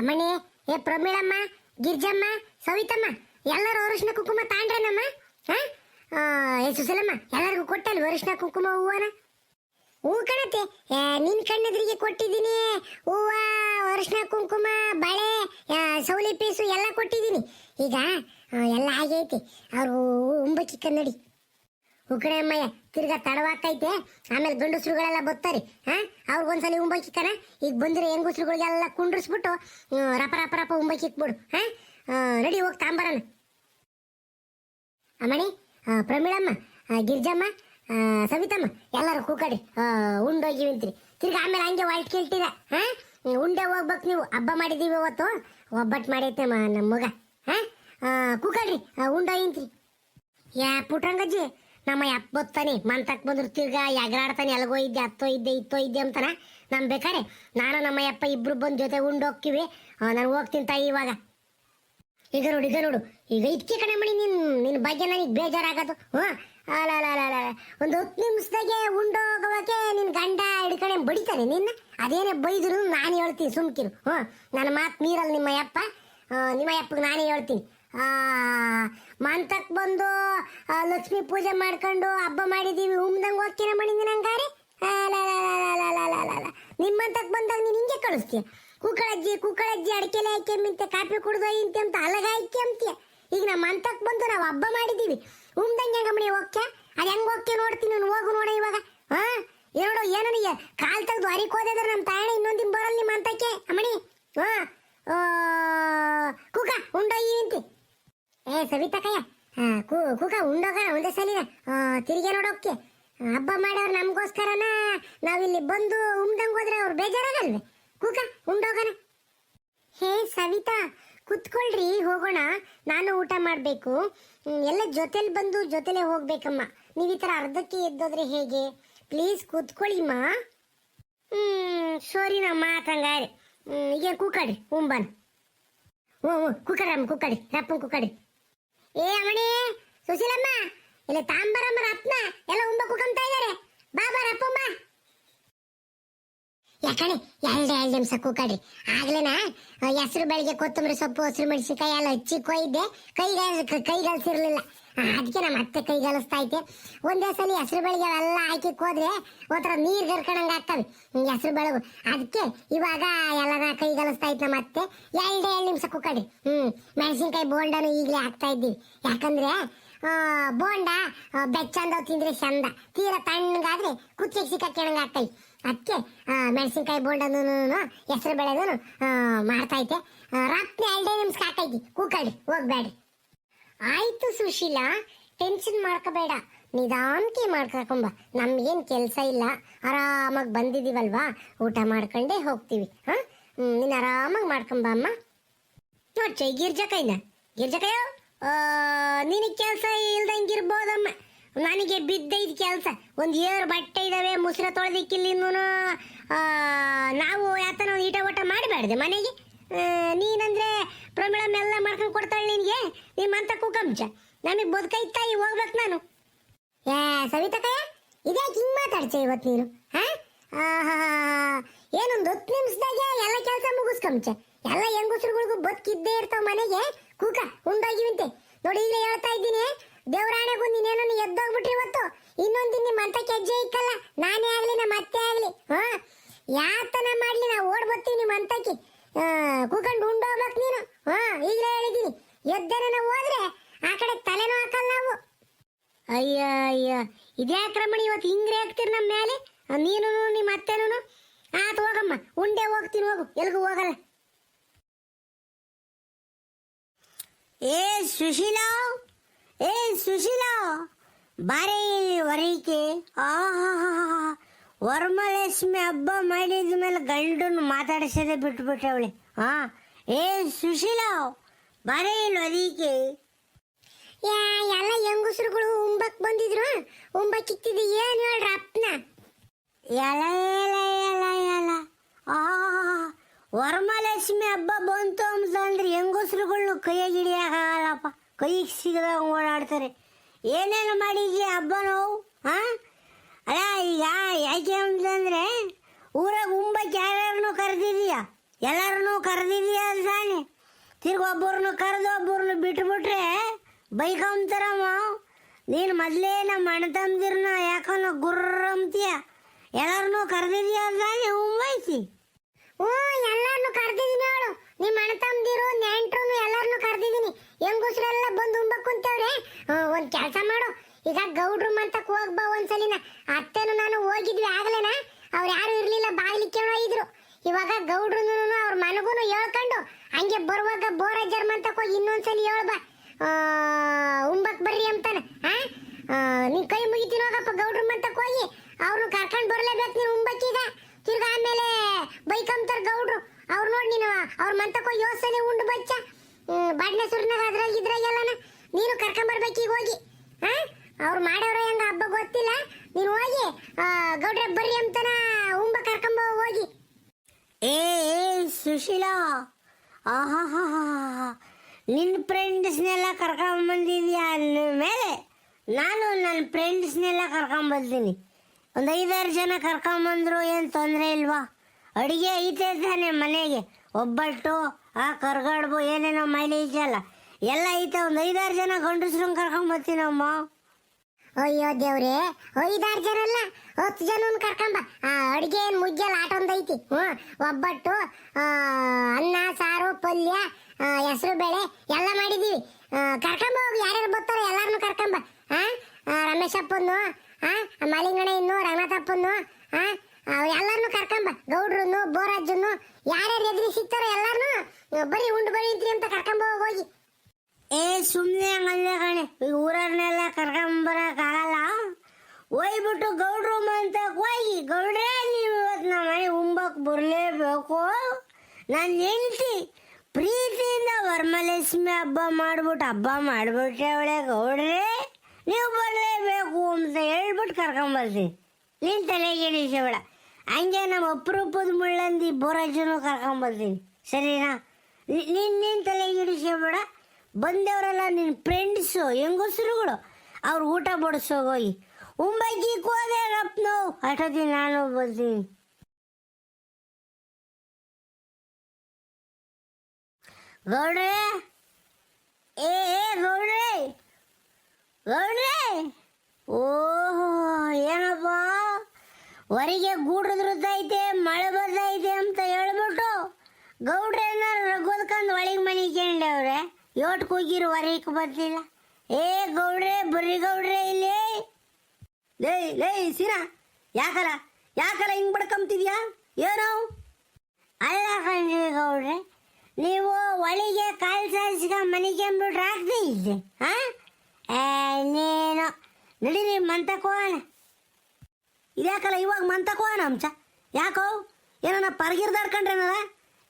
ಅಮ್ಮಣಿ ಏ ಪ್ರಮೀಳಮ್ಮ, ಗಿರ್ಜಮ್ಮ, ಸವಿತಮ್ಮ, ಎಲ್ಲರೂ ಅರಿಶಿನ ಕುಂಕುಮ ತಾಂಡ್ರೇನಮ್ಮ ಏ ಸುಸಲಮ್ಮ, ಎಲ್ಲರಿಗೂ ಕೊಟ್ಟಲ್ವ ಅರಿಶಿನ ಕುಂಕುಮ ಹೂವನ ಹೂ ಕಣತೆ ನಿನ್ ಕಣ್ಣೆದ್ರಿಗೆ ಕೊಟ್ಟಿದ್ದೀನಿ. ಹೂವ, ಅರಿಶಿನ ಕುಂಕುಮ, ಬಳೆ ಸೌಲಿ ಪೀಸು ಎಲ್ಲ ಕೊಟ್ಟಿದ್ದೀನಿ. ಈಗ ಎಲ್ಲ ಆಗೈತಿ ಅವರು ಉಂಬಕ್ಕಿ ಕನ್ನಡಿ. ಉಕಡೆ ಅಮ್ಮಯ್ಯ. ತಿರ್ಗಾ ತಡವಾಗ್ತೈತೆ. ಆಮೇಲೆ ಗಂಡಸ್ರುಗಳೆಲ್ಲ ಬರ್ತಾರೆ. ಹಾ? ಅವ್ರಿಗೊಂದ್ಸಲಿ ಉಂಬಕ್ಕಿಕ್ಕನ ಈಗ ಬಂದಿರೋ ಹೆಂಗಸ್ರುಗಳಿಗೆಲ್ಲ ಕುಂಡ್ರಿಸ್ಬಿಟ್ಟು ರಪ ರಪ ರಪ ಉಂಬಕ್ಕಿಕ್ಬಿಡು ಹಾ? ರೆಡಿ ಹೋಗಿ ತಾಂಬರಣ ಅಮ್ಮಣಿ ಪ್ರಮೀಳಮ್ಮ ಗಿರ್ಜಮ್ಮ ಸವಿತಮ್ಮ, ಎಲ್ಲರೂ ಕೂಕಡಿ. ಉಂಡೋಗಿವಿಂತ್ರಿ ತಿರ್ಗಾ ಆಮೇಲೆ ಹಂಗೆ ಒಳಟ್ ಕೇಳ್ತೀರ. ಹಾ? ಉಂಡೆ ಹೋಗ್ಬೇಕು ನೀವು. ಹಬ್ಬ ಮಾಡಿದೀವಿ ಇವತ್ತು ಒಬ್ಬಟ್ಟು ಮಾಡೈತೆ ನಮ್ಮ ಮಗ. ಹಾ? ಕೂಕಡ್ರಿ ಉಂಡೋಗಿಂತ್ರಿ ಯಾ, ಪುಟ್ರಂಗಜ್ಜಿ ನಮ್ಮ ಯಪ್ಪ ಬತ್ತಾನೆ ಮಂತಕ್ ಬಂದ್ರು ತಿರ್ಗಾ ಎಗರಾಡ್ತಾನೆ ಎಲ್ಗೋ ಇದ್ದೆ ಅತ್ತೋ ಇದ್ದೆ ಇತ್ತೋ ಇದ್ದೆ ಅಂತಾನ? ನಮ್ ಬೇಕಾರೆ ನಾನು ನಮ್ಮ ಯಪ್ಪ ಇಬ್ರು ಬಂದ್ ಜೊತೆ ಉಂಡು ಹೋಗ್ತೀವಿ. ನಾನು ಹೋಗ್ತೀನಿ ತಾಯಿ ಇವಾಗ. ಈಗ ನೋಡು ಈಗ ನೋಡು ಈಗ ಇದಕ್ಕೆ ಕಣೆ ಮಾಡಿ ನಿನ್ ನಿನ್ ಬಗ್ಗೆ ನನಗೆ ಬೇಜಾರಾಗೋದು. ಹ್ಞೂ? ಅಲ್ಲ ಒಂದು ಹತ್ತು ನಿಮಿಷದಾಗೆ ಉಂಡೋಗೋಕೆ ನಿನ್ ಗಂಡ ಹಿಡ್ಕಣೆ ಬಡಿತಾನೆ ನಿನ್ನ? ಅದೇನೇ ಬೈದ್ರು ನಾನು ಹೇಳ್ತೀನಿ ಸುಮ್ಕಿರು. ಹ್ಞೂ? ನನ್ನ ಮಾತು ಮೀರಲ್ಲ ನಿಮ್ಮ ಯಪ್ಪ ಆ, ನಿಮ್ಮ ಅಪ್ಪಗೆ ನಾನೇ ಹೇಳ್ತೀನಿ. ಮಂತಕ್ ಬಂದು ಲಕ್ಷ್ಮಿ ಪೂಜೆ ಮಾಡ್ಕೊಂಡು ಹಬ್ಬ ಮಾಡಿದೀವಿ. ಉಮ್ದಂಗೆ ಹೋಗ್ತೀನ ಮಣಿಂದ ನಂಗಾರೆ ನಿಮ್ಮಂತಕ್ ಬಂದಾಗ ನೀನು ಹಿಂಗೆ ಕಳಿಸ್ತೀಯ? ಕುಕ್ಕಳಜ್ಜಿ ಅಡಕೆಲೆ ಹಾಕಿ ಮಿಂತೆ ಕಾಫಿ ಕುಡ್ದು ಇಂತೆ ಅಂತ ಅಲಗ ಹಾಕಿ ಅಂತೀಯ. ಈಗ ನಮ್ಮ ಅಂತಕ್ ಬಂದು ನಾವು ಹಬ್ಬ ಮಾಡಿದೀವಿ. ಉಮ್ದಂಗೆ ಮಣಿ ಹೋಗ್ಯ ಅದು ಹೆಂಗ್ ಹೋಗ್ತೀಯ ನೋಡ್ತೀನಿ ನಾನು, ಹೋಗು ನೋಡ ಇವಾಗ. ಹಾ ಏನೋಡು ಏನೋ ನೀ ಕಾಲ್ ತೆಗ್ದು ಹರಿಕ್ ಹೋದ್ರೆ ನಮ್ಮ ತಾಯಣ ಇನ್ನೊಂದಿನ ಬರಲ್ಲ ನಿಮ್ಮ ಅಂತಕ್ಕೆ ಅಮ್ಮಣಿ ಹಾ ಕುಕ ಉಂಡೋಗಿ ನಿಂತಿ ಏ, ಸವಿತಕಯ್ಯ ಹಾ ಕು ಕುಕ ಉಂಡೋಗಣ ಒಂದೇ ಸಲಿನ ತಿರುಗಿ ನೋಡೋಕೆ ಹಬ್ಬ ಮಾಡೋರು ನಮಗೋಸ್ಕರನ ನಾವಿಲ್ಲಿ ಬಂದು ಉಮ್ದಂಗ್ ಹೋದ್ರೆ ಅವ್ರು ಬೇಜಾರಾಗಲ್ವೇ? ಕೂಗ, ಉಂಡೋಗಣ. ಹೇ, ಸವಿತಾ, ಕುತ್ಕೊಳ್ರಿ, ಹೋಗೋಣ. ನಾನು ಊಟ ಮಾಡಬೇಕು. ಎಲ್ಲ ಜೊತೆಲಿ ಬಂದು ಜೊತೆಲೆ ಹೋಗ್ಬೇಕಮ್ಮ. ನೀವು ಈ ಥರ ಅರ್ಧಕ್ಕೆ ಎದ್ದೋದ್ರೆ ಹೇಗೆ? ಪ್ಲೀಸ್ ಕೂತ್ಕೊಳ್ಳಿಮ್ಮ ಹ್ಞೂ ಸೋರಿನಮ್ಮ ಹ್ಮ್, ಈಗ ಕೂಕಡ್ರಿ ಉಂಬನ್ ಹ್ಞೂ ಹ್ಞೂ ಕೂಕಡ್ರಮ್ಮ ಕೂಕಡಿ ರಪ್ಪನ್ ಕುಕ್ಕಡಿ ಏ ಅಮಣಿ ಸುಶೀಲಮ್ಮ ಇಲ್ಲಿ ತಾಂಬರಮ್ಮ ರತ್ನ ಎಲ್ಲ ಉಂಬ ಕುಕಂತ ಇದಾರೆ. ಬಾ ರಪ್ಪಮ್ಮ. ಯಾಕಣೆ ಎರಡು ಎರಡು ನಿಮಿಷ ಕೂಕಡ್ರಿ ಆಗ್ಲೇನಾ ಹೆಸರು ಬೆಳಿಗ್ಗೆ ಕೊತ್ತಂಬರಿ ಸೊಪ್ಪು ಹಸಿರು ಮೆಣಸಿನ್ಕಾಯಿ ಎಲ್ಲ ಹಚ್ಚಿ ಕೊಯ್ದೆ, ಕೈಗಾಲ ಕೈಗಾಲಿಸಿರ್ಲಿಲ್ಲ. ಅದಕ್ಕೆ ನಮ್ಮ ಅತ್ತೆ ಕೈಗಾಲಿಸ್ತಾ ಐತೆ ಒಂದೇ ಸಲ ಹೆಸರು ಬೆಳಿಗ್ಗೆ ಎಲ್ಲ ಹಾಕಿ ಹೋದ್ರೆ ಒಂಥರ ನೀರ್ ಗರ್ಕೊಂಡಂಗೆ ಆಗ್ತವೆ. ಹೆಸರು ಬೆಳಗು. ಅದಕ್ಕೆ ಇವಾಗ ಎಲ್ಲನ ಕೈಗಾಲಿಸ್ತಾ ಐತೆ ನಮ್ಮ ಅತ್ತೆ ಎರಡು ಎರಡು ನಿಮಿಷ ಕೂಕಡಿ ಹ್ಮ್, ಮೆಣಸಿನ್ಕಾಯಿ ಬೋಂಡನು ಈಗಲೇ ಹಾಕ್ತಾ ಇದ್ದೀವಿ. ಯಾಕಂದ್ರೆ ಬೋಂಡ ಬೆಚ್ಚಂದ ತಿಂದ್ರೆ ಚಂದ. ತೀರಾ ತಣ್ಣಗಾದ್ರೆ ಕುಚ್ಚಿಗೆ ಸಿಕ್ಕ ಆಗ್ತೈ ಅದಕ್ಕೆ ಮೆಣಸಿನ್ಕಾಯಿ ಬೋಂಡನು ಹೆಸರು ಬೆಳೆದನು ಮಾಡ್ತಾ ಐತೆ ರಾತ್ರಿ ಎರಡೇ ನಿಮ್ಗೆ ಸಾಕೈತಿ ಕೂಕಳ್ಳಿ ಹೋಗ್ಬೇಡ್ರಿ. ಆಯ್ತು ಸುಶೀಲಾ ಟೆನ್ಷನ್ ಮಾಡ್ಕೋಬೇಡ. ನಿಧಾನಕ್ಕೆ ಮಾಡ್ಕೊಂಬ ನಮ್ಗೇನು ಕೆಲಸ ಇಲ್ಲ. ಆರಾಮಾಗಿ ಬಂದಿದೀವಲ್ವಾ? ಊಟ ಮಾಡ್ಕೊಂಡೇ ಹೋಗ್ತೀವಿ, ಹಾ? ನೀನು ಆರಾಮಾಗಿ ಮಾಡ್ಕೊಂಬ ಅಮ್ಮ. ನೋಡ್ಚೆ ಗಿರ್ಜಕೈನ ಓ ನಿನಗೆ ಕೆಲಸ ಇಲ್ದಂಗಿರ್ಬೋದಮ್ಮ ನನಗೆ ಬಿದ್ದ ಬಿದ್ದೈದು ಕೆಲಸ. ಒಂದು ಏರು ಬಟ್ಟೆ ಇದಾವೆ, ಮುಸ್ರ ತೊಳೆದಿಕ್ಕಿಲ್ಲಿಂದೂ ನಾವು ಯಾತನ ಈಟ ಊಟ ಮಾಡಬೇಡ್ದೆ ಮನೆಗೆ? ನೀನಂದ್ರೆ ಪ್ರಮಿಳಮ್ ಎಲ್ಲ ಮಾಡ್ಕೊಂಡು ಕೊಡ್ತಾಳೆ ನಿನಗೆ? ನಿಮ್ಮಂತ ಕುಕಂಚ. ನಮಗೆ ಬದುಕೈತಾಯಿ ಹೋಗ್ಬೇಕು ನಾನು. ಏ ಸವಿತಕಯ್ಯ ಇದ್ಯಾಕೆ ಹಿಂಗ್ ಮಾತಾಡ್ಚೆ ಇವತ್ತು ನೀನು? ಹಾಂ? ಏನೊಂದು ಹತ್ತು ನಿಮಿಷದಾಗೆ ಎಲ್ಲ ಕೆಲಸ ಮುಗಿಸ್ಕೊಂಚ. ಎಲ್ಲ ಹೆಂಗಸರುಗಳಿಗೂ ಬದುಕಿದ್ದೇ ಇರ್ತಾವ ಮನೆಗೆ? ಕೂಕ, ಉಂಡೋಗಿವಂತೆ. ನೋಡಿ ಇಲ್ಲೇ ಹೇಳ್ತಾ ಇದ್ದೀನಿ. ದೇವರಾಣೆಗೂ ನೀನೇನೋ ಎದ್ದೋಗ್ಬಿಟ್ರಿ ಇವತ್ತು. ಇನ್ನೊಂದಿನ ನಿಮ್ಮ ಅಂತ ಕೆಜ್ಜೆ ಇಕ್ಕಲ್ಲ ನಾನೇ ಆಗ್ಲಿ ನಮ್ಮ ಅತ್ತೆ ಆಗ್ಲಿ, ಹಾ? ಯಾತನ ಮಾಡ್ಲಿ, ನಾ ಓಡ್ ಬರ್ತೀನಿ ನಿಮ್ಮ ಅಂತಕ್ಕೆ ಕೂಕೊಂಡು ಉಂಡೋಗ್ಬೇಕು ನೀನು, ಹಾ? ಈಗಲೇ ಹೇಳಿದೀನಿ. ಎದ್ದೇನೆ ನಾವು ಹೋದ್ರೆ ಆ ಕಡೆ ತಲೆನೂ ಹಾಕಲ್ಲ ನಾವು. ಅಯ್ಯ ಅಯ್ಯ. ಇದ್ಯಾಕ್ರಮಣ ಇವತ್ತು ಹಿಂಗ್ರೆ ಹಾಕ್ತೀರಿ ನಮ್ಮ ಮೇಲೆ ನೀನು ನಿಮ್ಮ ಅತ್ತೆನೂ ಆತು ಹೋಗಮ್ಮ. ಉಂಡೆ ಹೋಗ್ತೀನಿ ಹೋಗು, ಎಲ್ಗೂ ಹೋಗಲ್ಲ. ಏ, ಸುಶೀಲಾ ಏ ಸುಶೀಲಾ ಬಾರೆ ಹೊರೀಕೆ. ಆಹಾ ವರಮಹಾಲಕ್ಷ್ಮಿ ಹಬ್ಬ ಮಾಡಿದ ಮೇಲೆ ಗಂಡನ್ನು ಮಾತಾಡಿಸೋದೇ ಬಿಟ್ಬಿಟ್ಟವಳೆ ಹಾ ಏ ಸುಶೀಲಾ ಬಾರೆ ಯಾ ಎಲ್ಲ ಹೆಂಗಸ್ರುಗಳು ಉಂಬಕ್ ಬಂದಿದ್ರು ಉಂಬಕ್ ಇಕ್ತಿದ್ದೆ ಏನು ಹೇಳ್ರ ಅಪ್ಪನ? ಎಲ ಎಲ ಎಲ ಎಲ ಆ ವರಮಹಾಲಕ್ಷ್ಮಿ ಹಬ್ಬ ಬಂತು ಅಂತಂದ್ರೆ ಹೆಂಗಸ್ರುಗಳು ಕೈಯಾಗ ಹಿಡಿಯಾಗಲ್ಲಪ್ಪ ಕೈಗೆ ಸಿಗದಾಗ ಓಡಾಡ್ತಾರೆ. ಏನೇನು ಮಾಡಿದ್ಯ ಹಬ್ಬ ನೋವು? ಹಾ? ಅಲ್ಲ, ಈಗ ಯಾಕೆ ಅಂತಂದ್ರೆ ಊರಾಗ ಉಂಬಕ್ಕೆ ಯಾರ್ಯಾರನ್ನೂ ಕರೆದಿದೀಯ? ಎಲ್ಲರನ್ನೂ ಕರೆದಿದೀಯ ತಿರ್ಗಿ ಒಬ್ಬರನ್ನು ಕರೆದು ಒಬ್ಬರನ್ನು ಬಿಟ್ಬಿಟ್ರೆ ಬೈಕೊಂತಾರಮ್ಮ ನೀನು ಮೊದಲೇ ನಮ್ಮ ಅಣ್ಣ ತಂದಿರನ ಯಾಕನ್ನ ಗುರ್ರಂತೀಯ? ಎಲ್ಲರನ್ನೂ ಕರೆದಿದ್ಯಾ ಸಾನೆ ಉಂಬೈತಿ ಓ, ಎಲ್ಲರನ್ನೂ ಕರೆದಿದ್ದೀನಿ ಅವಳು ನಿಮ್ಮ ಅಣ್ಣ ತಂದಿರು ನೆಂಟ್ರು ಎಲ್ಲರನ್ನೂ ಹೆಂಗಸ್ರೆಲ್ಲ ಬಂದು ಉಂಬಕ್ ಕುಂತವ್ರೆ? ಒಂದ್ ಕೆಲಸ ಮಾಡು. ಈಗ ಗೌಡ್ರು ಮಂತಕ್ ಹೋಗ್ ಬಾ ಒಂದ್ಸಲಿನ. ಅತ್ತೆನು ನಾನು ಹೋಗಿದ್ವಿ ಆಗ್ಲೇನ? ಅವ್ರು ಯಾರು ಇರ್ಲಿಲ್ಲ ಕೇಳೋ ಇದ್ರು. ಇವಾಗ ಗೌಡ್ರು ಅವ್ರ ಮನಗೂನು ಹೇಳ್ಕೊಂಡು ಹಂಗೆ ಬರುವಾಗ ಬೋರಜ್ಜರ್ ಮಂತಕ್ ಹೋಗಿ ಇನ್ನೊಂದ್ಸಲಿ ಹೇಳ್ ಬಾ ಆ, ಉಂಬಕ್ ಬರ್ರಿ ಅಂತಾನೆ ನೀನ್ ಕೈ ಮುಗಿತೀನಿ ಹೋಗಪ್ಪ ಗೌಡ್ರು ಮಂತಕ್ ಹೋಗಿ. ಅವ್ರನ್ನ ಕರ್ಕೊಂಡು ಬರ್ಲೇಬೇಕು ನೀನು ಉಂಬಕ್ಕೀಗ. ತಿರ್ಗಾ ಆಮೇಲೆ ಬೈಕಂತಾರ ಗೌಡ್ರು. ಅವ್ರು ನೋಡಿ ನೀನು ಅವ್ರ ಮಂತಕ್ ಹೋಗಿ ಯೋಸನೆ ಉಂಡು ಬಚ್ಚ. ಬಾಡ್ನೆ ಸುರ್ನಾಗ ಅದ್ರಾಗ ಇದ್ರಾಗೆಲ್ಲನ? ನೀನು ಕರ್ಕೊಂಬರ್ಬೇಕು ಈಗ ಹೋಗಿ. ಹಾ? ಅವ್ರು ಮಾಡೋರು ಹೆಂಗ ಹಬ್ಬ ಗೊತ್ತಿಲ್ಲ? ನೀನು ಹೋಗಿ ಗೌಡ್ರ ಬರ್ರಿ ಅಂತನ ಉಂಬ ಕರ್ಕೊಂಬ ಹೋಗಿ. ಏ ಸುಶೀಲಾ. ಆಹಾ ನಿನ್ನ ಫ್ರೆಂಡ್ಸ್ನೆಲ್ಲ ಕರ್ಕೊಂಬಂದಿದ್ಯಾ ಅಂದ ಮೇಲೆ? ನಾನು ನನ್ನ ಫ್ರೆಂಡ್ಸ್ನೆಲ್ಲ ಕರ್ಕೊಂಬರ್ತೀನಿ ಒಂದು ಐದಾರು ಜನ ಕರ್ಕೊಂಬಂದ್ರು, ಏನು ತೊಂದರೆ ಇಲ್ವಾ? ಅಡುಗೆ ಐತೆ ತಾನೆ ಮನೆಗೆ. ಒಬ್ಬಟ್ಟು ಆ ಕರ್ಗಡ್ಬು ಏನೇನೋ ಮೈಲೇಜ್ ಅಲ್ಲ ಎಲ್ಲ ಐತೆ ಒಂದು ಐದಾರು ಜನ ಗಂಡಸ್ರನ್ನ ಕರ್ಕೊಂಬರ್ತೀನಮ್ಮ ಅಯ್ಯೋ ದೇವ್ರೆ ಐದಾರು ಜನ ಅಲ್ಲ ಹತ್ತು ಜನ ಕರ್ಕೊಂಬ ಆ ಅಡಿಗೆ ಏನ್ ಮುಜ್ಜಲ್ಲ ಆಟ ಒಂದೈತಿ ಹ್ಞೂ ಒಬ್ಬಟ್ಟು ಅನ್ನ ಸಾರು ಪಲ್ಯ ಹೆಸರು ಬೇಳೆ ಎಲ್ಲ ಮಾಡಿದೀವಿ. ಆ, ಕರ್ಕೊಂಬ ಹೋಗಿ ಯಾರ್ಯಾರು ಬರ್ತಾರೋ ಎಲ್ಲಾರನು ಕರ್ಕೊಂಬ ಬಾ. ಆ, ಹಾಂ ಮಲಿಂಗಣ್ಣ ಇನ್ನು ರಂಗನಾಥಪ್ಪನ್ನು ಆ ಎಲ್ಲಾರನು ಕರ್ಕೊಂಬ ಗೌಡ್ರನ್ನು ಬೋರಾಜನ್ನು ಯಾರ್ಯಾರು ಎದುರು ಸಿಗ್ತಾರೋ ಎಲ್ಲಾರನು ಬರೀ ಉಂಡು ಬರೀ ಇದ್ರಿ ಅಂತ ಕರ್ಕೊಂಬ ಹೋಗಿ. ಏ ಸುಮ್ಮನೆ ಹಂಗಲ್ಲ ಕಣೆ. ಈ ಊರನ್ನೆಲ್ಲ ಕರ್ಕೊಂಬರಕ್ಕಾಗಲ್ಲ ಹೋಗ್ಬಿಟ್ಟು ಗೌಡ್ರು ಅಂತ ಹೋಗಿ, ಗೌಡ್ರೆ, ನೀವು ಇವತ್ತು ನಮ್ಮ ಮನೆ ಉಂಬಕ್ಕೆ ಬರಲೇಬೇಕು. ನನ್ನ ಹೆಂಡತಿ ಪ್ರೀತಿಯಿಂದ ವರಮಲಕ್ಷ್ಮಿ ಹಬ್ಬ ಮಾಡ್ಬಿಟ್ಟು ಹಬ್ಬ ಮಾಡ್ಬಿಟ್ಟೆ ಅವಳೆ, ಗೌಡ್ರೆ. ನೀವು ಬರಲೇಬೇಕು ಅಂತ ಹೇಳ್ಬಿಟ್ಟು ಕರ್ಕೊಂಬರ್ತೀನಿ ನೀನು ತಲೆಗೆಡಿಸಬೇಡ ಹಂಗೆ ನಮ್ಮ ಅಪರೂಪದ ಮುಳ್ಳಂದಿ ಬೋರಾಜನು ಕರ್ಕೊಂಬರ್ತೀನಿ ಸರಿನಾ? ನೀನು ನೀನು ತಲೆಗೆಡಿಸಬೇಡ ಬಂದವರೆಲ್ಲ ನಿನ್ನ ಫ್ರೆಂಡ್ಸು ಹೆಂಗಸರುಗಳು, ಅವ್ರು ಊಟ ಬಡಿಸೋಗೋಗಿ ಉಂಬಕ್ಕಿ ಕೋದೆ ರಪ್ನೋ ಅಷ್ಟೊತ್ತಿ ನಾನು ಬರ್ತೀನಿ ಗೌಡ್ರೆ! ಏ ಏ, ಗೌಡ್ರೆ! ಗೌಡ್ರೆ! ಓಹೋ, ಏನಪ್ಪ? ಹೊರಗೆ ಗೂಡ್ರದ್ರದ್ದೈತೆ ಮಳೆ ಬರ್ತೈತೆ ಅಂತ ಹೇಳ್ಬಿಟ್ಟು ಗೌಡ್ರ ಏನಾರು ರಗೋದ್ಕಂದು ಒಳಗೆ ಮನೆ ಕೇಂಡವ್ರೆ ಯೋಟ್ ಕೂಗಿರು ಹೊರಗೆ ಬರ್ತಿಲ್ಲ ಏ ಗೌಡ್ರೆ ಬರ್ರಿ ಗೌಡ್ರೆ ಇಲ್ಲಿ. ಲೇ ಲೇ ಸೀನಾ ಯಾಕಲ್ಲ ಯಾಕಲ್ಲ ಹಿಂಗೆ ಬಡ್ಕೊಂತಿದ್ಯಾ ಏನೋ? ಅಲ್ಲ ಕಣ್ರಿ ಗೌಡ್ರೆ ನೀವು ಒಳಗೆ ಕಾಲು ಸಾರಿಸಿಗ ಮನೆ ಅಂದ್ಬಿಟ್ರೆ ಆಗ್ದೇ ಇಲ್ಲಿ ಹಾ? ಏ, ನೀನು ನಡೀರಿ ಮಂತಕೋಣ ಇದ್ಯಾಕಲ್ಲ ಇವಾಗ ಮಂತಕೋಣ ಅಂಶ? ಯಾಕೋ? ಏನೋ ಪರ್ಗಿರ್ದಾಡ್ಕೊಂಡ್ರೇನಲ್ಲ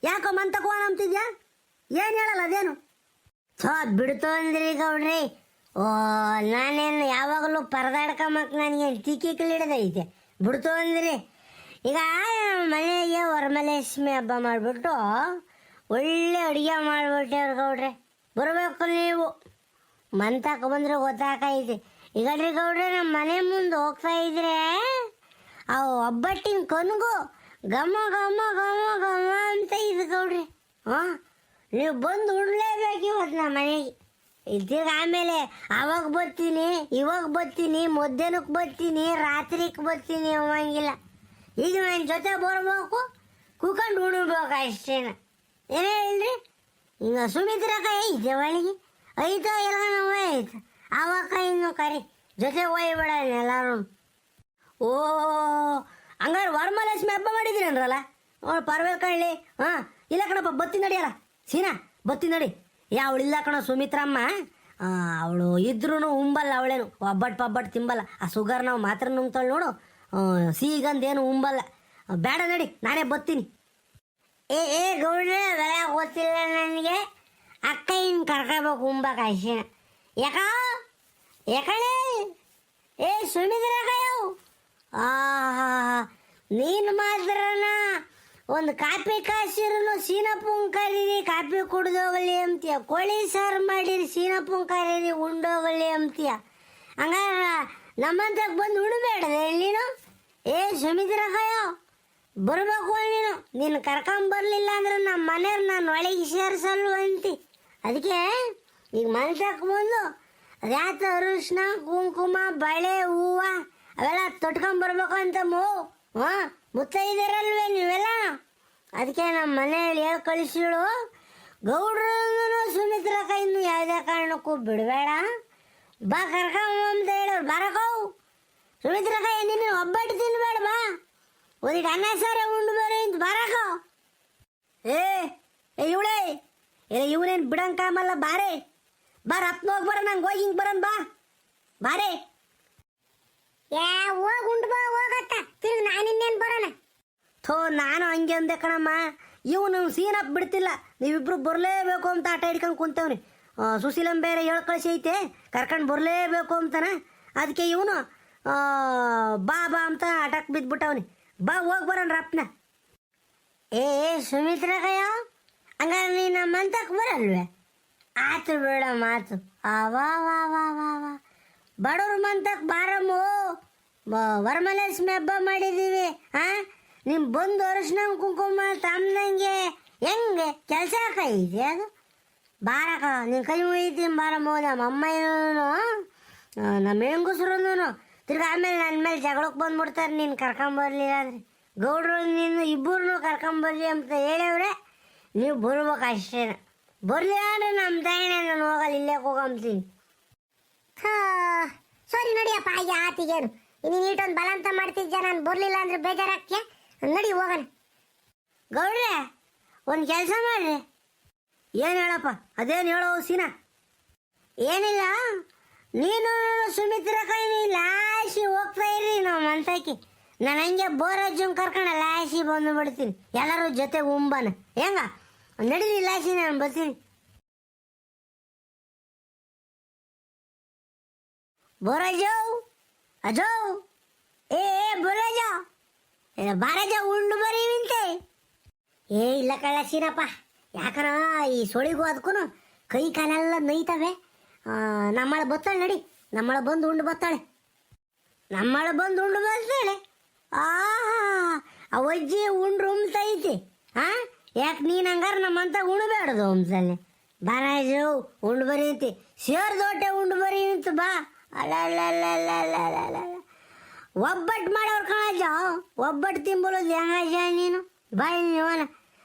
ಯಾಕೋ ಮಂತಕೋ ಅಂತಿದ್ಯಾ? ಏನು ಹೇಳಲ್ಲ ಅದೇನು? ಥೋ ಬಿಡ್ತು ಅಂದ್ರಿ ಗೌಡ್ರಿ. ಓ, ನಾನೇನು ಯಾವಾಗಲೂ ಪರದಾಡ್ಕೊಂಬಕ್ ನನಗೆ ತಿಕ್ಕಿಕ್ಲಿಡದೈತೆ ಬಿಡ್ತು ಅಂದ್ರಿ. ಈಗ ಮನೆಗೆ ವರಮಲೇಶ್ಮಿ ಹಬ್ಬ ಮಾಡಿಬಿಟ್ಟು ಒಳ್ಳೆ ಅಡುಗೆ ಮಾಡಿಬಿಟ್ಟವ್ರು ಗೌಡ್ರೆ. ಬರಬೇಕು ನೀವು. ಮಂತಾಕ ಬಂದ್ರೆ ಗೊತ್ತಾಕೈತಿ ಈಗ ರೀ ಗೌಡ್ರೆ ನಮ್ಮ ಮನೆ ಮುಂದೆ ಹೋಗ್ತಾ ಇದ್ರೆ ಆ ಒಬ್ಬಟ್ಟಿನ ಕೊನೆಗೂ. ಘಮ ಘಮ ಘಮ ಘಮ ಅಂತ ಇದು ಗೌಡ್ರಿ. ಹಾಂ ನೀವು ಬಂದು ಉಡ್ಲೇಬೇಕು ಇವತ್ತು ನಮ್ಮ ಮನೆಗೆ. ಇದ್ದೀಗ ಆಮೇಲೆ ಅವಾಗ ಬರ್ತೀನಿ, ಇವಾಗ ಬರ್ತೀನಿ, ಮಧ್ಯಾಹ್ನಕ್ಕೆ ಬರ್ತೀನಿ, ರಾತ್ರಿಗೆ ಬರ್ತೀನಿ ಅವಂಗಿಲ್ಲ ಈಗ ನನ್ನ ಜೊತೆ ಬರ್ಬೇಕು, ಕುಕೊಂಡು ಉಣ್ಬೇಕು ಅಷ್ಟೇನ. ಏನೇ ಹೇಳ್ರಿ ಹಿಂಗ ಸುಮಿದ್ರಕ ಐತೆ ಒಳಗೆ ಐತೋ ಎಲ್ಲ ನಾವು ಐತೆ. ಆವಾಗ ಇನ್ನು ಕರಿ. ಜೊತೆ ಒಯ್ಬೇಡ ಎಲ್ಲರೂ. ಓ ಹಂಗಾರೆ ವರಮಹಾಲಕ್ಷ್ಮಿ ಹಬ್ಬ ಮಾಡಿದ್ದೀನಿ ಅಂದ್ರಲ್ಲ? ಅವಳು ಪರ್ಬೇಕು ಕಳ್ಳಿ ಹಾಂ, ಇಲ್ಲ ಕಣಪ್ಪ, ಬತ್ತಿ ನಡಿಯಲ್ಲ ಸೀನಾ, ಬತ್ತಿ ನಡಿ. ಯಾವಳಿಲ್ಲ ಕಣ, ಸುಮಿತ್ರಮ್ಮ. ಅವಳು ಇದ್ರೂ ಉಂಬಲ್ಲ ಅವಳೇನು. ಒಬ್ಬಟ್ಟು ಪಬ್ಬಟ್ಟು ತಿಂಬಲ್ಲ. ಆ ಸುಗರ್ ನಾವು ಮಾತ್ರ ನುಂಗ್ತಾಳೆ ನೋಡು. ಸೀಗಂದೇನು ಉಂಬಲ್ಲ. ಬೇಡ ನಡಿ, ನಾನೇ ಬತ್ತೀನಿ. ಏ ಏ, ಗೌಡ್ರೆ ಬೆಳೆ ಗೊತ್ತಿಲ್ಲ ನನಗೆ. ಅಕ್ಕ ಇನ್ನು ಕರ್ಕೋಬೇಕು ಉಂಬಕ ಅಷ್ಟೇ ಯಾಕ? ಯಾಕಳೆ ಏ, ಸುಮಿತ್ರ ಕಯವು ಆಹಾ ನೀನು ಮಾತ್ರನ? ಒಂದು ಕಾಪಿ ಕಾಸಿರೂ ಸೀನಪ್ಪುಂಗ್ ಕರೀರಿ ಕಾಪಿ ಕುಡ್ದೋಗಲಿ ಅಂತೀಯ. ಕೋಳಿ ಸಾರು ಮಾಡಿರಿ ಸೀನಪ್ಪುಂಗ್ ಕರೀರಿ ಉಂಡೋಗಲಿ ಅಂತೀಯ. ಹಂಗಾರ ನಮ್ಮಂತಕ್ಕೆ ಬಂದು ಉಣಬೇಡ ನೀನು? ಏ ಸುಮಿದ್ರಕಯ್ಯೋ ಕಯೋ ಬರ್ಬೇಕು ನೀನು. ನೀನು ಕರ್ಕೊಂಬರ್ಲಿಲ್ಲ ಅಂದ್ರೆ ನಮ್ಮ ಮನೆಯವ್ರು ನಾನು ಒಳಗೆ ಸೇರಿಸಲ್ವ ಅಂತಿ. ಅದಕ್ಕೆ ಈಗ ಮನ್ಸಕ್ಕೆ ಬಂದು ಅದ್ಯಾತ ಅರಿಶಿನ ಕುಂಕುಮ, ಬಳೆ, ಹೂವ ಅವೆಲ್ಲ ತೊಟ್ಕೊಂಬರ್ಬೇಕು ಅಂತ ಮೂ, ಹಾ ಮುತ್ತೈದರಲ್ವೇ ನೀವೆಲ್ಲ? ಅದಕ್ಕೆ ನಮ್ಮ ಮನೆಯಲ್ಲಿ ಹೇಳಿ ಕಳಿಸಿಳು ಗೌಡ್ರು ಸುಮಿತ್ರ ಕೈನು ಯಾವುದೇ ಕಾರಣಕ್ಕೂ ಬಿಡಬೇಡ. ಬಾ ಕರ್ಕೊಂಬ ಅಂತ ಹೇಳೋರು ಬರಕೋ ಸುಮಿತ್ರ ಕೈ, ನಿನ್ನ ಒಬ್ಬಟ್ಟು ತಿನ್ಬೇಡ, ಬಾ. ಒಂದಿಟ್ಟು ಅನ್ನ ಸಾರೆ ಉಂಡು ಬೇರೆ ಇಂತ ಬರಕೋ ಏ ಇವಳೇ, ಏ ಇವನೇನು ಬಿಡಂಗ್ ಕಾಮಲ್ಲ, ಬಾರೆ. ಹತ್ನ ಹೋಗಿ ಬರ ನಂಗೆ ಹೋಗಿ ಹಿಂಗೆ ಬರೋನ್ ಬಾ. ಬಾರೆ. ಯಾ, ಹೋಗ್ ಉಂಡು ಬಾ, ಹೋಗತ್ತ. ತಿರ್ಗಿ ನಾನಿನ್ನೇನ್ ಬರೋಣ ಥೋ, ನಾನು ಹಂಗೆ ಅಂದೆ ಕಣಮ್ಮ. ಇವನು ಸೀನಪ್ ಬಿಡ್ತಿಲ್ಲ. ನೀವಿಬ್ರು ಬರಲೇಬೇಕು ಅಂತ ಆಟ ಹಿಡ್ಕೊಂಡು ಕುಂತವ್ರಿ ಸುಶೀಲಂ ಬೇರೆ ಹೇಳ ಕಳಿಸಿ ಐತೆ. ಕರ್ಕೊಂಡು ಬರಲೇಬೇಕು ಅಂತಾನ. ಅದಕ್ಕೆ ಇವನು ಬಾ ಬಾ ಅಂತ ಆಟಕ್ಕೆ ಬಿದ್ದುಬಿಟ್ಟವನಿ ಬಾ, ಹೋಗಿ ಬರೋಣ ರಪ್ನ ಏ ಸುಮಿತ್ರ ಕಯ್ಯ ಹಂಗಾರೆ ನೀನು ನಮ್ಮ ಅಂತಕ್ಕೆ ಬರಲ್ವೇ? ಆತು ಬೇಡ ಮಾತು. ಆ, ವಾ ವಾ ವಾ ವಾ ವಾ. ಬಡವ್ರ ಮಂತಕ್ ಬಾರಮ್ಮು. ವರಮಲಕ್ಷ್ಮಿ ಹಬ್ಬ ಮಾಡಿದ್ದೀವಿ ಹಾ ನಿಮ್ ಬಂದು ಅರಿಶಿನ ಕುಂಕುಮ ತಮ್ಮನಂಗೆ ಹೆಂಗೆ ಕೆಲಸ ಕೈದೆ ಅದು? ಬಾರಕ ನೀನು ಕೈ ಮುಗಿತೀನಿ ಬಾರಮ್ಮ, ನಮ್ಮ ಅಮ್ಮ ಏನೂ ನಮ್ಮ ಹೆಂಗಸ್ರೂನು ತಿರ್ಗಿ ಆಮೇಲೆ ನನ್ನ ಮೇಲೆ ಜಗಳಕ್ಕೆ ಬಂದ್ಬಿಡ್ತಾರೆ, ನೀನು ಕರ್ಕೊಂಬರ್ಲಿಲ್ಲ ಅಂದ್ರೆ ಗೌಡ್ರು, ನೀನು ಇಬ್ಬರನ್ನು ಕರ್ಕೊಂಬರ್ಲಿ ಅಂತ ಹೇಳವ್ರೆ, ನೀವು ಬರ್ಬೇಕು ಅಷ್ಟೇ ಬರ್ಲಿಲ್ಲ ಅಂದ್ರೆ ನಮ್ಮ ತಾಯಿನ ನಾನು ಹೋಗಲ್ಲ, ಇಲ್ಲೇ ಹೋಗಂತೀನಿ ಹಾ, ಸರಿ ನಡಿಯಪ್ಪ ಅಯ್ಯ ಆತಿಗೇನು. ನೀನು ಬಲ ಬಲಂತ ಮಾಡ್ತಿದ್ದೆ ನಾನು? ಬರಲಿಲ್ಲ ಅಂದ್ರೆ ಬೇಜಾರಾಗ್ತೀಯ? ನಡಿ ಹೋಗೋಣ. ಗೌಡ್ರೆ ಒಂದು ಕೆಲಸ ಮಾಡ್ರಿ. ಏನು ಹೇಳಪ್ಪ? ಅದೇನು ಹೇಳೋ ಸೀನಾ ಏನಿಲ್ಲ. ನೀನು ಸುಮಿತ್ರ ಕೈ ಲಾಶಿ ಹೋಗ್ತಾ ಇರ್ರಿ ನಾವು ಮನ್ಸಾಕಿ ನಾನು ಹಂಗೆ ಬೋರಜ್ಜನ್ ಕರ್ಕೊಂಡು ಲಾಶಿ ಬಂದು ಬಿಡ್ತೀನಿ ಎಲ್ಲರೂ ಜೊತೆ ಉಂಬನ. ಹೆಂಗ? ನಡೀರಿ ಲಾಶಿ ನಾನು ಬರ್ತೀನಿ. ಬೋರಜೋ? ಅಜೋ? ಏ ಏ, ಬೋರಜ? ಏ, ಬಾರಜ ಉಂಡು ಬರೀವಿಂತೆ ಏ, ಇಲ್ಲ ಕಳ್ಳ ಸೀನಪ್ಪ. ಯಾಕರ ಈ ಸೊಳಿಗೂ ಅದಕ್ಕೂ ಕೈ ಕಾಲೆಲ್ಲ ನೈತವೆ ನಮ್ಮಳ ಬತ್ತಾಳೆ ನಡಿ. ನಮ್ಮಳ ಬಂದು ಉಂಡು ಬತ್ತಾಳೆ. ನಮ್ಮಳ ಬಂದು ಉಂಡು ಬರ್ತಾಳೆ ಆ ಅವಜ್ಜಿ ಉಂಡು ಉಮ್ತೈತಿ ಹಾ ಯಾಕೆ ನೀನು ಹಂಗಾರ ನಮ್ಮಂತ ಉಣ್ಬೇಡ್ದು ಉಮ್ಸಲ್ಲಿ ಬಾರಾಜು, ಉಂಡು ಬರೀ ಅಂತಿ ದೋಟೆ ದೊಡ್ಡ ಉಂಡು ಬರೀ ಬಾ. ಅಲ್ಲ ಒಬ್ಬಟ್ಟು ಮಾಡೋರು ಕಣಜ ಒಬ್ಬಟ್ಟು ತಿಂಬಲೋದು ಹೆಂಗಜ ನೀನು. ಬಾಯ್ ನೀವನ.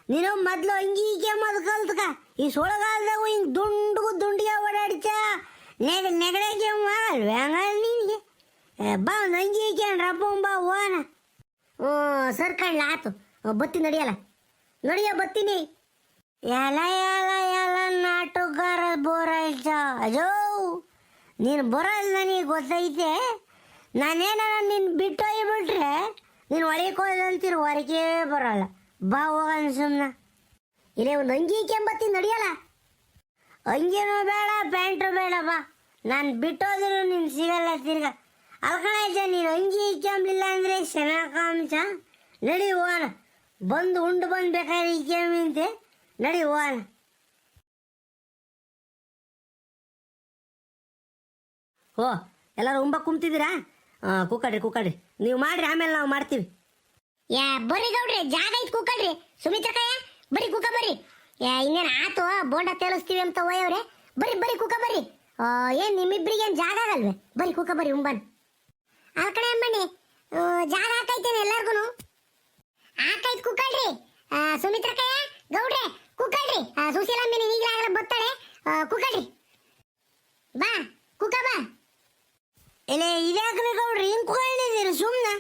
ನೀನು ಮೊದ್ಲು ಅಂಗಿ ಮೊದಲು ಕಲ್ತ್ಕ. ಈ ಸೊಳಗಾಲದಾಗ ಹಿಂಗೆ ದುಂಡುಗು ದುಂಡಿಗೆ ಓಡಾಡ್ತ ನೆಗ ನೆಗಡೆ ಕೆಮ್ಮ ಆಗಲ್ವ? ಹಂಗ ನಿನಗೆ. ಬಾ ಒಂದು ಅಂಗಿ ಇಕ್ಕೊಂಡ್ರಪ್ಪ ಬಾ ಓನ ಹ್ಞೂ ಸರ್ಕಂಡ್ಲ ಆತು. ಬತ್ತಿ ನಡಿಯಲ್ಲ? ನಡಿಯ ಬತ್ತೀನಿ. ಎಲ್ಲ ಎಲ್ಲ ಎಲ್ಲ ನಾಟುಗಾರ ಬೋರಾಯ್ಚ ಅಜೋ. ನೀನು ಬರೋದು ನನಗೆ ಗೊತ್ತೈತೆ. ನಾನೇನಾರ ನಿನ್ನ ಬಿಟ್ಟು ಹೋಗ್ಬಿಟ್ರೆ ನೀನು ಒಳಗೆ ಹೋದಂತೀರಿ ಹೊರಗೆ ಬರೋಲ್ಲ. ಬಾ ಹೋಗೋಣ ಸುಮ್ಮನೆ ಇಲ್ಲೇ ಒಂದು ಅಂಗಿ ಕೆಂಬತ್ತಿ ನಡಿಯಲ್ಲ? ಅಂಗಿನೂ ಬೇಡ, ಪ್ಯಾಂಟು ಬೇಡ, ಬಾ. ನಾನು ಬಿಟ್ಟೋದ್ರು ನೀನು ಸಿಗಲ್ಲ ತಿರ್ಗ. ಅಲ್ಕಣಾಯ್ತ ನೀನು ಅಂಗಿ ಕೆಂಬಲಿಲ್ಲ ಅಂದರೆ ಶನಕಾಂಶ ನಡಿ ಹೋಗೋಣ. ಬಂದು ಉಂಡು ಬಂದು ಬೇಕಾದ್ರೆ ಈ ಕೆಮ್ಮಿಂತೆ ನಡಿ ಹೋಗೋಣ. ಓ ಎಲ್ಲರೂ ಉಂಬ ಕುಂತಿದ್ದೀರಾ? ಹಾಂ ಕೂಕಡ್ರಿ ಕೂಕಡ್ರಿ. ನೀವು ಮಾಡ್ರಿ ಆಮೇಲೆ ನಾವು ಮಾಡ್ತೀವಿ. ಯಾ ಬರ್ರಿ ಗೌಡ್ರಿ ಜಾಗ ಐತ್ ಕೂಕಡ್ರಿ. ಸುಮಿತ್ರ ಕಯ್ಯ ಬರ್ರಿ ಕೂಕ ಬರ್ರಿ. ಯಾ ಇನ್ನೇನು ಆತು ಬೋಂಡ ತೇಲಿಸ್ತೀವಿ ಅಂತ ಹೋಯವ್ರೆ ಬರ್ರಿ ಬರ್ರಿ ಕೂಕ ಬರ್ರಿ. ಏನ್ ನಿಮ್ಮಿಬ್ರಿಗೆ ಏನ್ ಜಾಗ ಆಗಲ್ವೇ? ಬರ್ರಿ ಕೂಕ ಬರ್ರಿ ಉಂಬನ್ ಆ ಕಡೆ ಅಮ್ಮಣ್ಣಿ. ಜಾಗ ಹಾಕೈತೇನೆ ಎಲ್ಲಾರ್ಗುನು. ಹಾಕೈತ್ ಕೂಕಡ್ರಿ. ಸುಮಿತ್ರ ಕಯ್ಯ ಗೌಡ್ರೆ ಕೂಕಡ್ರಿ. ಆ, ಈಗಲೇ ಆಗಲ್ಲ ಬತ್ತಾಳೆ ಕೂಕಡ್ರಿ. ಬಾ ಕೂಕ ಬಾ. ಎಲೆ ಇದ್ಯಾಕ್ರಿ ಗೌಡ್ರಿ ಹಿಂಗೆ ಕೊಂಡಿದ್ದೀರಿ ಸುಮ್ಮನೆ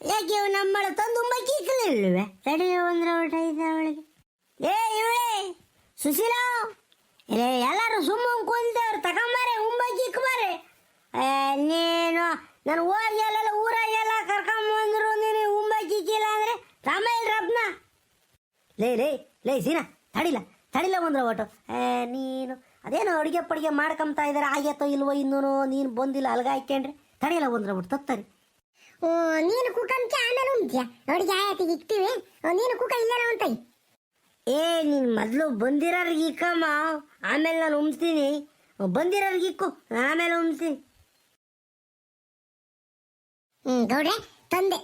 ಯಾಕೆ ಇವ್ ನಮ್ಮಳ ತಂದು ಉಂಬ ಕೀಕಲಿಲ್ವೇ ತಡಿ ಅಂದ್ರೆ ಊಟ ಇದೆ ಅವಳಿಗೆ. ಏ ಇವಳೆ ಸುಶೀಲಾ, ಎಲೆ ಎಲ್ಲರೂ ಸುಮ್ಮ ಕುಂತವ್ರು ತಗೊಂಬಾರೆ ಉಂಬ ಕಿಕ್ಬಾರೆ ನೀನು, ನಾನು ಹೋಗಿಲ್ಲ ಊರಾಗೆಲ್ಲ ಕರ್ಕೊಂಬಂದ್ರು ನೀನು ಉಂಬ ಅಂದರೆ ಅಂದ್ರೆ ಇಲ್ಲ ರಬ್ನ. ಲೇ ಲೇ ಲೇ, ಸೀನಾ ತಡಿಲ್ಲ ತಡಿಲ್ಲ ಬಂದ್ರ ಒಟ್ಟು. ನೀನು ಅದೇನೋ ಅಡುಗೆ ಪಡುಗೆ ಮಾಡ್ಕೊಂತ ಇದಾರೆ ಆಗೇತೋ ಇಲ್ವೋ ಇನ್ನೂ ನೀನು ಬಂದಿಲ್ಲ ಅಲ್ಗ ಹಾಕ್ಯಂಡ್ರೆ ತಡೆಯಲ್ಲ ಬಂದ್ರ ಬಿಟ್ಟು ತತ್ತರಿ. ಓ, ನೀನು ಕುಕಂತ ಆಮೇಲೆ ಉಂಟ್ಯ? ನೋಡಿ ಆಯತಿಗೆ ಇಕ್ತೀವಿ. ನೀನು ಕುಕ ಇಲ್ಲೇನೋ ಅಂತ ಏ ನೀನು ಮೊದಲು ಬಂದಿರೋರಿಗೆ ಇಕ್ಕಮ್ಮ. ಆಮೇಲೆ ನಾನು ಉಮ್ಸ್ತೀನಿ. ಬಂದಿರೋರಿಗೆ ಇಕ್ಕು. ಆಮೇಲೆ ಉಮ್ಸ್ತೀನಿ. ಹ್ಮ್ ಗೌಡ್ರೆ ತಂದೆ.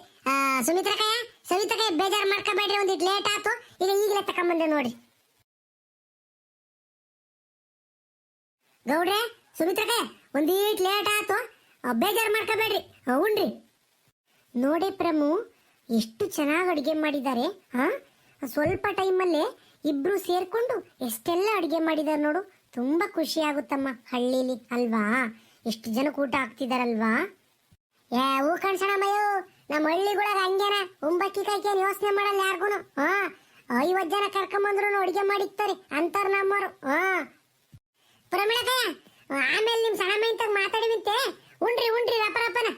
ಸುಮಿತ್ರಕಾಯ ಸುಮಿತ್ರ ಬೇಜಾರು ಮಾಡ್ಕೋಬೇಡ್ರಿ ಒಂದಿಟ್ ಲೇಟ್ ಆಯ್ತು ಈಗ ಈಗಲೇ ತಕೊಂಬಂದೆ ನೋಡಿ. ಗೌಡ್ರೆ, ಸುಮಿತ್ರಕ್ಕೆ ಒಂದೀಟ್ ಲೇಟ್ ಆಯ್ತು. ಬೇಜಾರು ಮಾಡ್ಕೋಬೇಡ್ರಿ. ಹೌನ್ರಿ ನೋಡಿ ಪ್ರಮು, ಎಷ್ಟು ಚೆನ್ನಾಗಿ ಅಡುಗೆ ಮಾಡಿದ್ದಾರೆ ಹಾ ಸ್ವಲ್ಪ ಟೈಮಲ್ಲೇ ಇಬ್ರು ಸೇರ್ಕೊಂಡು ಎಷ್ಟೆಲ್ಲ ಅಡುಗೆ ಮಾಡಿದಾರೆ ನೋಡು. ತುಂಬಾ ಖುಷಿ ಆಗುತ್ತಮ್ಮ ಹಳ್ಳಿಲಿ, ಅಲ್ವಾ? ಎಷ್ಟು ಜನಕ್ಕೆ ಊಟ ಹಾಕ್ತಿದಾರಲ್ವಾ? ಏ, ಹೂ ಕಣ್ಸಣಮ್ಮಯ್ಯೋ ನಮ್ಮ ಹಳ್ಳಿಗಳ ಹಂಗೇನ. ಒಂಬಕ್ಕಿ ಕಾಯ್ಕೇನು ಯೋಚನೆ ಮಾಡಲ್ಲ ಯಾರ್ಗು ಹಾ ಐವತ್ತು ಜನ ಕರ್ಕೊಂಬಂದ್ರು ಅಡುಗೆ ಮಾಡಿರ್ತಾರೆ ಅಂತಾರ ನಮ್ಮರು ಹಾ ಪ್ರಮಿಳಕಯ್ಯ ಆಮೇಲೆ ನಿಮ್ ಸಣ್ಣ ಮೈಂತಾಗ ಮಾತಾಡಿವಿಂತೆ ಉಂಡ್ರಿ ಉಂಡ್ರಿ ರಪ್ಪ ರಪನ